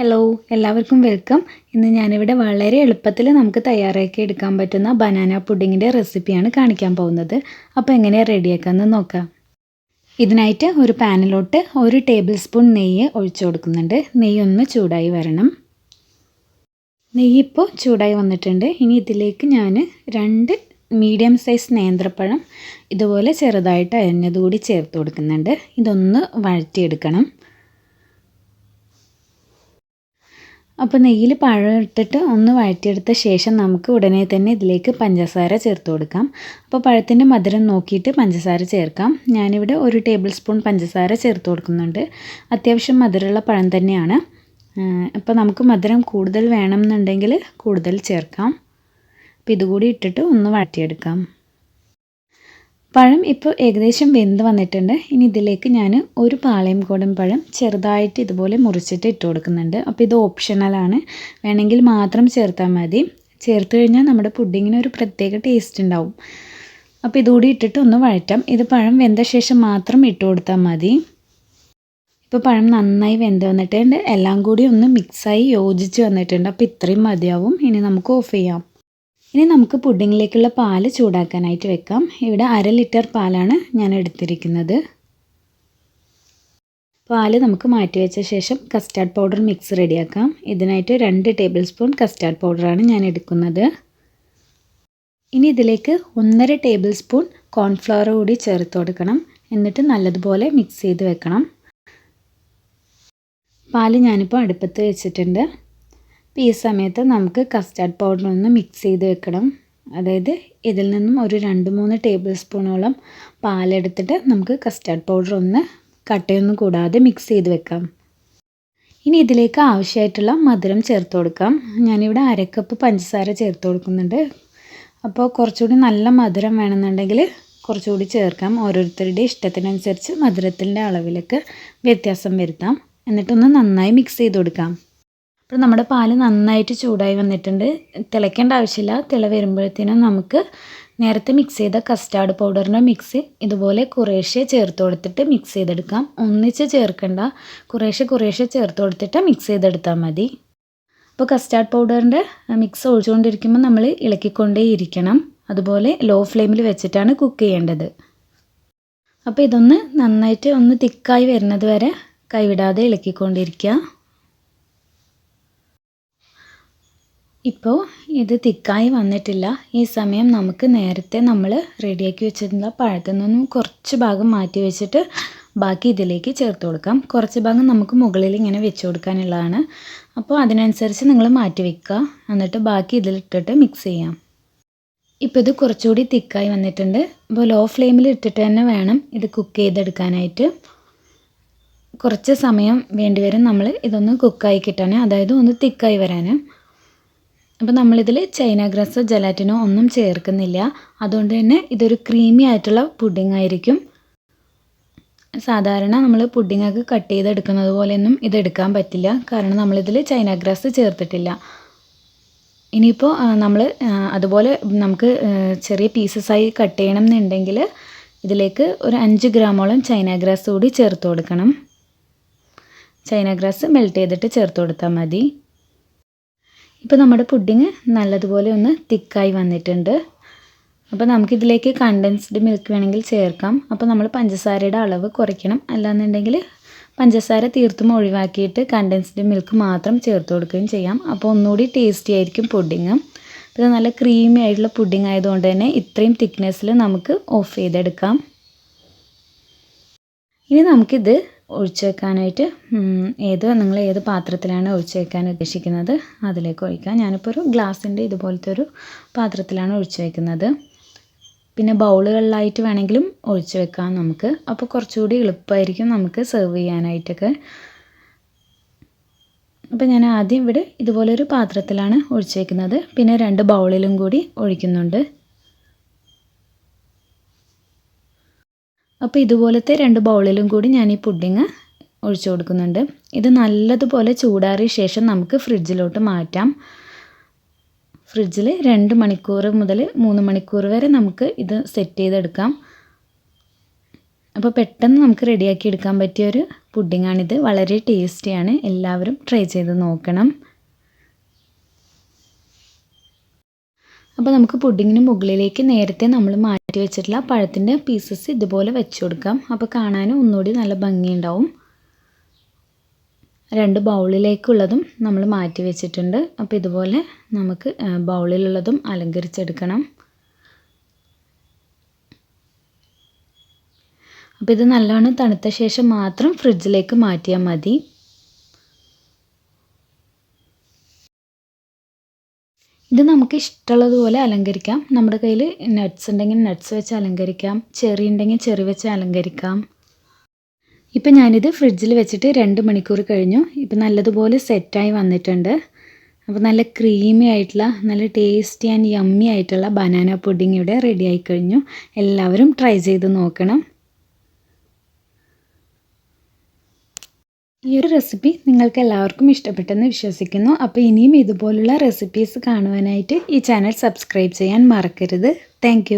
Hello എല്ലാവർക്കും welcome ഇന്ന് ഞാനിവിടെ വളരെ എളുപ്പത്തിൽ നമുക്ക് തയ്യാറാക്കി എടുക്കാൻ പറ്റുന്ന ബനാന പുഡിങ്ങിന്റെ റെസിപ്പിയാണ് കാണിക്കാൻ പോകുന്നത്. അപ്പോൾ എങ്ങനെയാണ് റെഡിയാക്കാമെന്ന് നോക്കാം. ഇതിനായിട്ട് ഒരു പാനിലോട്ട് ഒരു ടേബിൾ സ്പൂൺ നെയ്യ് ഒഴിച്ചു കൊടുക്കുന്നുണ്ട്. നെയ്യ് ഒന്ന് ചൂടായി വരണം. നെയ്യ് ഇപ്പോൾ ചൂടായി വന്നിട്ടുണ്ട്. ഇനി ഇതിലേക്ക് ഞാൻ രണ്ട് മീഡിയം സൈസ് നേന്ത്രപ്പഴം ഇതുപോലെ ചെറുതായിട്ട് അരിഞ്ഞതുകൂടി ചേർത്ത് കൊടുക്കുന്നുണ്ട്. ഇതൊന്ന് വഴറ്റിയെടുക്കണം. അപ്പോൾ നെയ്യിൽ പഴം ഇട്ടിട്ട് ഒന്ന് വഴറ്റിയെടുത്ത ശേഷം നമുക്ക് ഉടനെ തന്നെ ഇതിലേക്ക് പഞ്ചസാര ചേർത്ത് കൊടുക്കാം. അപ്പോൾ പഴത്തിന്റെ മധുരം നോക്കിയിട്ട് പഞ്ചസാര ചേർക്കാം. ഞാനിവിടെ ഒരു ടേബിൾ സ്പൂൺ പഞ്ചസാര ചേർത്ത് കൊടുക്കുന്നുണ്ട്. അത്യാവശ്യം മധുരമുള്ള പഴം തന്നെയാണ്. അപ്പോൾ നമുക്ക് മധുരം കൂടുതൽ വേണമെന്നുണ്ടെങ്കിൽ കൂടുതൽ ചേർക്കാം. അപ്പോൾ ഇതുകൂടി ഇട്ടിട്ട് ഒന്ന് വഴറ്റിയെടുക്കാം. പഴം ഇപ്പോൾ ഏകദേശം വെന്ത് വന്നിട്ടുണ്ട്. ഇനി ഇതിലേക്ക് ഞാൻ ഒരു പാളയം കോടൻ പഴം ചെറുതായിട്ട് ഇതുപോലെ മുറിച്ചിട്ട് ഇട്ട് കൊടുക്കുന്നുണ്ട്. അപ്പോൾ ഇത് ഓപ്ഷണലാണ് വേണമെങ്കിൽ മാത്രം ചേർത്താൽ മതി. ചേർത്ത് കഴിഞ്ഞാൽ നമ്മുടെ പുഡിങ്ങിന് ഒരു പ്രത്യേക ടേസ്റ്റ് ഉണ്ടാവും. അപ്പോൾ ഇതുകൂടി ഇട്ടിട്ട് ഒന്ന് വഴറ്റാം. ഇത് പഴം വെന്ത ശേഷം മാത്രം ഇട്ട് കൊടുത്താൽ മതി. ഇപ്പോൾ പഴം നന്നായി വെന്ത് വന്നിട്ടുണ്ട്. എല്ലാം കൂടി ഒന്ന് മിക്സായി യോജിച്ച് വന്നിട്ടുണ്ട്. അപ്പോൾ ഇത്രയും മതിയാവും. ഇനി നമുക്ക് ഓഫ് ചെയ്യാം. ഇനി നമുക്ക് പുഡിങ്ങിലേക്കുള്ള പാൽ ചൂടാക്കാനായിട്ട് വെക്കാം. ഇവിടെ അര ലിറ്റർ പാലാണ് ഞാൻ എടുത്തിരിക്കുന്നത്. പാൽ നമുക്ക് മാറ്റി വെച്ച ശേഷം കസ്റ്റാർഡ് പൗഡർ മിക്സ് റെഡിയാക്കാം. ഇതിനായിട്ട് രണ്ട് ടേബിൾ സ്പൂൺ കസ്റ്റാർഡ് പൗഡറാണ് ഞാൻ എടുക്കുന്നത്. ഇനി ഇതിലേക്ക് ഒന്നര ടേബിൾ സ്പൂൺ കോൺഫ്ലവർ കൂടി ചേർത്ത് കൊടുക്കണം. എന്നിട്ട് നല്ലതുപോലെ മിക്സ് ചെയ്ത് വെക്കണം. പാൽ ഞാനിപ്പോൾ അടുപ്പത്ത് വെച്ചിട്ടുണ്ട്. അപ്പോൾ ഈ സമയത്ത് നമുക്ക് കസ്റ്റാർഡ് പൗഡർ ഒന്ന് മിക്സ് ചെയ്ത് വെക്കണം. അതായത് ഇതിൽ നിന്നും ഒരു രണ്ട് മൂന്ന് ടേബിൾ സ്പൂണോളം പാലെടുത്തിട്ട് നമുക്ക് കസ്റ്റാർഡ് പൗഡർ ഒന്ന് കട്ടയൊന്നും കൂടാതെ മിക്സ് ചെയ്ത് വെക്കാം. ഇനി ഇതിലേക്ക് ആവശ്യമായിട്ടുള്ള മധുരം ചേർത്ത് കൊടുക്കാം. ഞാനിവിടെ അരക്കപ്പ് പഞ്ചസാര ചേർത്ത് കൊടുക്കുന്നുണ്ട്. അപ്പോൾ കുറച്ചുകൂടി നല്ല മധുരം വേണമെന്നുണ്ടെങ്കിൽ കുറച്ചുകൂടി ചേർക്കാം. ഓരോരുത്തരുടെ ഇഷ്ടത്തിനനുസരിച്ച് മധുരത്തിന്റെ അളവിലൊക്കെ വ്യത്യാസം വരുത്താം. എന്നിട്ടൊന്ന് നന്നായി മിക്സ് ചെയ്ത് കൊടുക്കാം. അപ്പോൾ നമ്മുടെ പാൽ നന്നായിട്ട് ചൂടായി വന്നിട്ടുണ്ട്. തിളയ്ക്കേണ്ട ആവശ്യമില്ല. തിള വരുമ്പോഴത്തേനും നമുക്ക് നേരത്തെ മിക്സ് ചെയ്ത കസ്റ്റാർഡ് പൗഡറിന്റെ മിക്സ് ഇതുപോലെ കുറേശ്ശെ ചേർത്ത് കൊടുത്തിട്ട് മിക്സ് ചെയ്തെടുക്കാം. ഒന്നിച്ച് ചേർക്കണ്ട. കുറേശ്ശെ കുറേശ്ശെ ചേർത്ത് കൊടുത്തിട്ട് മിക്സ് ചെയ്തെടുത്താൽ മതി. അപ്പോൾ കസ്റ്റാർഡ് പൗഡറിന്റെ മിക്സ് ഒഴിച്ചുകൊണ്ടിരിക്കുമ്പോൾ നമ്മൾ ഇളക്കിക്കൊണ്ടേ ഇരിക്കണം. അതുപോലെ ലോ ഫ്ലെയിമിൽ വെച്ചിട്ടാണ് കുക്ക് ചെയ്യേണ്ടത്. അപ്പോൾ ഇതൊന്ന് നന്നായിട്ട് ഒന്ന് തിക്കായി വരുന്നത് വരെ കൈവിടാതെ ഇളക്കിക്കൊണ്ടിരിക്കുക. ഇപ്പോൾ ഇത് തിക്കായി വന്നിട്ടില്ല. ഈ സമയം നമുക്ക് നേരത്തെ നമ്മൾ റെഡിയാക്കി വെച്ചിരുന്ന പഴത്തിൽ നിന്നും കുറച്ച് ഭാഗം മാറ്റി വെച്ചിട്ട് ബാക്കി ഇതിലേക്ക് ചേർത്ത് കൊടുക്കാം. കുറച്ച് ഭാഗം നമുക്ക് മുകളിൽ ഇങ്ങനെ വെച്ച് കൊടുക്കാനുള്ളതാണ്. അപ്പോൾ അതിനനുസരിച്ച് നിങ്ങൾ മാറ്റി വെക്കുക. എന്നിട്ട് ബാക്കി ഇതിലിട്ടിട്ട് മിക്സ് ചെയ്യാം. ഇപ്പോൾ ഇത് കുറച്ചുകൂടി തിക്കായി വന്നിട്ടുണ്ട്. അപ്പോൾ ലോ ഫ്ലെയിമിൽ ഇട്ടിട്ട് തന്നെ വേണം ഇത് കുക്ക് ചെയ്തെടുക്കാനായിട്ട്. കുറച്ച് സമയം വേണ്ടിവരും നമ്മൾ ഇതൊന്ന് കുക്കായി കിട്ടാൻ അതായത് ഒന്ന് തിക്കായി വരാൻ അപ്പോൾ നമ്മളിതിൽ ചൈന ഗ്രാസോ ജലാറ്റിനോ ഒന്നും ചേർക്കുന്നില്ല. അതുകൊണ്ട് തന്നെ ഇതൊരു ക്രീമി ആയിട്ടുള്ള പുഡിംഗ് ആയിരിക്കും. സാധാരണ നമ്മൾ പുഡിങ്ങൊക്കെ കട്ട് ചെയ്തെടുക്കുന്നത് പോലെയൊന്നും ഇതെടുക്കാൻ പറ്റില്ല. കാരണം നമ്മളിതിൽ ചൈന ഗ്രാസ് ചേർത്തിട്ടില്ല. ഇനിയിപ്പോൾ നമ്മൾ അതുപോലെ നമുക്ക് ചെറിയ പീസസായി കട്ട് ചെയ്യണം എന്നുണ്ടെങ്കിൽ ഇതിലേക്ക് ഒരു അഞ്ച് ഗ്രാമോളം ചൈന ഗ്രാസ് കൂടി ചേർത്ത് കൊടുക്കണം. ചൈന ഗ്രാസ് മെൽറ്റ് ചെയ്തിട്ട് ചേർത്ത് കൊടുത്താൽ മതി. ഇപ്പോൾ നമ്മുടെ പുഡിങ് നല്ലതുപോലെ ഒന്ന് തിക്കായി വന്നിട്ടുണ്ട്. അപ്പോൾ നമുക്കിതിലേക്ക് കണ്ടൻസ്ഡ് മിൽക്ക് വേണമെങ്കിൽ ചേർക്കാം. അപ്പോൾ നമ്മൾ പഞ്ചസാരയുടെ അളവ് കുറയ്ക്കണം. അല്ലാന്നുണ്ടെങ്കിൽ പഞ്ചസാര തീർത്തും ഒഴിവാക്കിയിട്ട് കണ്ടൻസ്ഡ് മിൽക്ക് മാത്രം ചേർത്ത് കൊടുക്കുകയും ചെയ്യാം. അപ്പോൾ ഒന്നുകൂടി ടേസ്റ്റി ആയിരിക്കും പുഡിങ്. ഇത് നല്ല ക്രീമി ആയിട്ടുള്ള പുഡിങ് ആയതുകൊണ്ട് തന്നെ ഇത്രയും തിക്നെസ്സിൽ നമുക്ക് ഓഫ് ചെയ്തെടുക്കാം. ഇനി നമുക്കിത് ഒഴിച്ച് വെക്കാനായിട്ട് ഏത് നിങ്ങൾ ഏത് പാത്രത്തിലാണ് ഒഴിച്ച് വെക്കാൻ ഉദ്ദേശിക്കുന്നത് അതിലേക്ക് ഒഴിക്കാം. ഞാനിപ്പോൾ ഒരു ഗ്ലാസിന്റെ ഇതുപോലത്തെ ഒരു പാത്രത്തിലാണ് ഒഴിച്ച് വെക്കുന്നത്. പിന്നെ ബൗളുകളിലായിട്ട് വേണമെങ്കിലും ഒഴിച്ച് വെക്കാം നമുക്ക്. അപ്പോൾ കുറച്ചുകൂടി എളുപ്പമായിരിക്കും നമുക്ക് സെർവ് ചെയ്യാനായിട്ടൊക്കെ. അപ്പോൾ ഞാൻ ആദ്യം ഇവിടെ ഇതുപോലൊരു പാത്രത്തിലാണ് ഒഴിച്ചു വെക്കുന്നത്. പിന്നെ രണ്ട് ബൗളിലും കൂടി ഒഴിക്കുന്നുണ്ട്. അപ്പോൾ ഇതുപോലത്തെ രണ്ട് ബൗളിലും കൂടി ഞാൻ ഈ പുഡിങ് ഒഴിച്ചു കൊടുക്കുന്നുണ്ട്. ഇത് നല്ലതുപോലെ ചൂടാറിയ ശേഷം നമുക്ക് ഫ്രിഡ്ജിലോട്ട് മാറ്റാം. ഫ്രിഡ്ജിൽ രണ്ട് മണിക്കൂർ മുതൽ മൂന്ന് മണിക്കൂർ വരെ നമുക്ക് ഇത് സെറ്റ് ചെയ്തെടുക്കാം. അപ്പോൾ പെട്ടെന്ന് നമുക്ക് റെഡിയാക്കി എടുക്കാൻ പറ്റിയ ഒരു പുഡിങ്ങാണിത്. വളരെ ടേസ്റ്റിയാണ്. എല്ലാവരും ട്രൈ ചെയ്ത് നോക്കണം. അപ്പോൾ നമുക്ക് പുഡിങ്ങിന് മുകളിലേക്ക് നേരത്തെ നമ്മൾ മാറ്റി വെച്ചിട്ടുള്ള പഴത്തിന്റെ പീസസ് ഇതുപോലെ വെച്ച് കൊടുക്കാം. അപ്പോൾ കാണാനും ഒന്നുകൂടി നല്ല ഭംഗിയുണ്ടാവും. രണ്ട് ബൗളിലേക്കുള്ളതും നമ്മൾ മാറ്റി വെച്ചിട്ടുണ്ട്. അപ്പോൾ ഇതുപോലെ നമുക്ക് ബൗളിലുള്ളതും അലങ്കരിച്ചെടുക്കണം. അപ്പോൾ ഇത് നല്ലോണം തണുത്ത ശേഷം മാത്രം ഫ്രിഡ്ജിലേക്ക് മാറ്റിയാൽ മതി. ഇത് നമുക്ക് ഇഷ്ടമുള്ളതുപോലെ അലങ്കരിക്കാം. നമ്മുടെ കയ്യിൽ നട്ട്സ് ഉണ്ടെങ്കിൽ നട്ട്സ് വെച്ച് അലങ്കരിക്കാം. ചെറി ഉണ്ടെങ്കിൽ ചെറി വെച്ച് അലങ്കരിക്കാം. ഇപ്പം ഞാനിത് ഫ്രിഡ്ജിൽ വെച്ചിട്ട് രണ്ട് മണിക്കൂർ കഴിഞ്ഞു. ഇപ്പം നല്ലതുപോലെ സെറ്റായി വന്നിട്ടുണ്ട്. അപ്പോൾ നല്ല ക്രീമി ആയിട്ടുള്ള നല്ല ടേസ്റ്റി ആൻഡ് യമ്മി ആയിട്ടുള്ള ബനാന പുഡിംഗ് ഇവിടെ റെഡി ആയി കഴിഞ്ഞു. എല്ലാവരും ട്രൈ ചെയ്ത് നോക്കണം. ഈ ഒരു റെസിപ്പി നിങ്ങൾക്ക് എല്ലാവർക്കും ഇഷ്ടപ്പെട്ടെന്ന് വിശ്വസിക്കുന്നു. അപ്പോൾ ഇനിയും ഇതുപോലുള്ള റെസിപ്പീസ് കാണുവാനായിട്ട് ഈ ചാനൽ സബ്സ്ക്രൈബ് ചെയ്യാൻ മറക്കരുത്. താങ്ക്